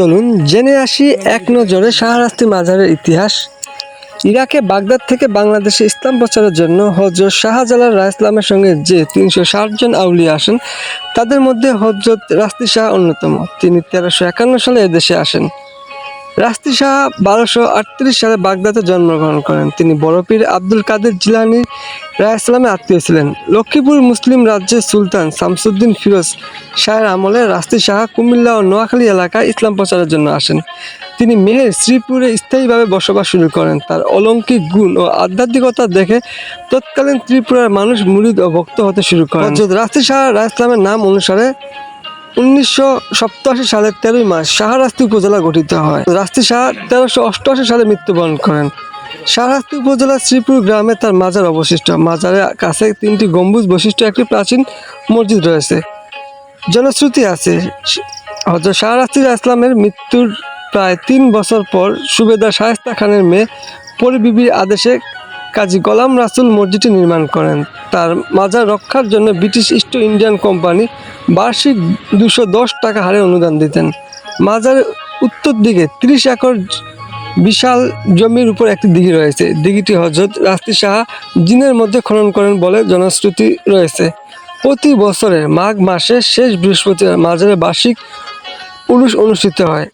চলুন জেনে আসি এক নজরে শাহরাস্তি মাজারের ইতিহাস। ইরাকে বাগদাদ থেকে বাংলাদেশে ইসলাম প্রচারের জন্য হজরত শাহজালাল রাহ ইসলামের সঙ্গে যে তিনশো ষাট জন আউলিয়া আসেন, তাদের মধ্যে হজরত রাস্তি শাহ অন্যতম। তিনি তেরোশো একান্ন সালে এদেশে আসেন। রাস্তি শাহ বারোশো আটত্রিশ সালে বাগদাদে জন্মগ্রহণ করেন। তিনি বড় পীর আব্দুল কাদের জিলানি রাহ ইসলামের আত্মীয় ছিলেন। লক্ষ্মীপুর মুসলিম রাজ্যের সুলতান শামসুদ্দিন ফিরোজ শাহের আমলে রাস্তি শাহ কুমিল্লা ও নোয়াখালী এলাকায় ইসলাম প্রচারের জন্য আসেন। তিনি মেহের শ্রীপুরে স্থায়ীভাবে বসবাস শুরু করেন। তার অলৌকিক গুণ ও আধ্যাত্মিকতা দেখে তৎকালীন ত্রিপুরার মানুষ মুরিদ ও ভক্ত হতে শুরু করেন। রাস্তি শাহ রাহ ইসলামের নাম অনুসারে উনিশশো সপ্তাশি সালের তেরোই মাস শাহরাস্তি উপজেলা গঠিত হয়। রাস্তি শাহ তেরোশো অষ্টআশি সালে মৃত্যুবরণ করেন। শাহরাস্তি উপজেলার শ্রীপুর গ্রামে তার মাজার অবশিষ্ট। মাজারের কাছে তিনটি গম্বুজ বৈশিষ্ট্য, একটি প্রাচীন মসজিদ রয়েছে। জনশ্রুতি আছে হজরত শাহরাস্তি ইসলামের মৃত্যুর প্রায় তিন বছর পর সুবেদার শায়েস্তা খানের মেয়ে পরিবিবির আদেশে কাজী গোলাম রাসুল মসজিদটি নির্মাণ করেন। তার মাজার রক্ষার জন্য ব্রিটিশ ইস্ট ইন্ডিয়ান কোম্পানি বার্ষিক দুশো দশ টাকা হারে অনুদান দিতেন। মাজারের উত্তর দিকে ত্রিশ একর বিশাল জমির উপর একটি দিঘি রয়েছে। দিঘিটি হজরত রাস্তি সাহা জিনের মধ্যে খনন করেন বলে জনশ্রুতি রয়েছে। প্রতি বছরের মাঘ মাসের শেষ বৃহস্পতিবার মাজারে বার্ষিক পুরুষ অনুষ্ঠিত হয়।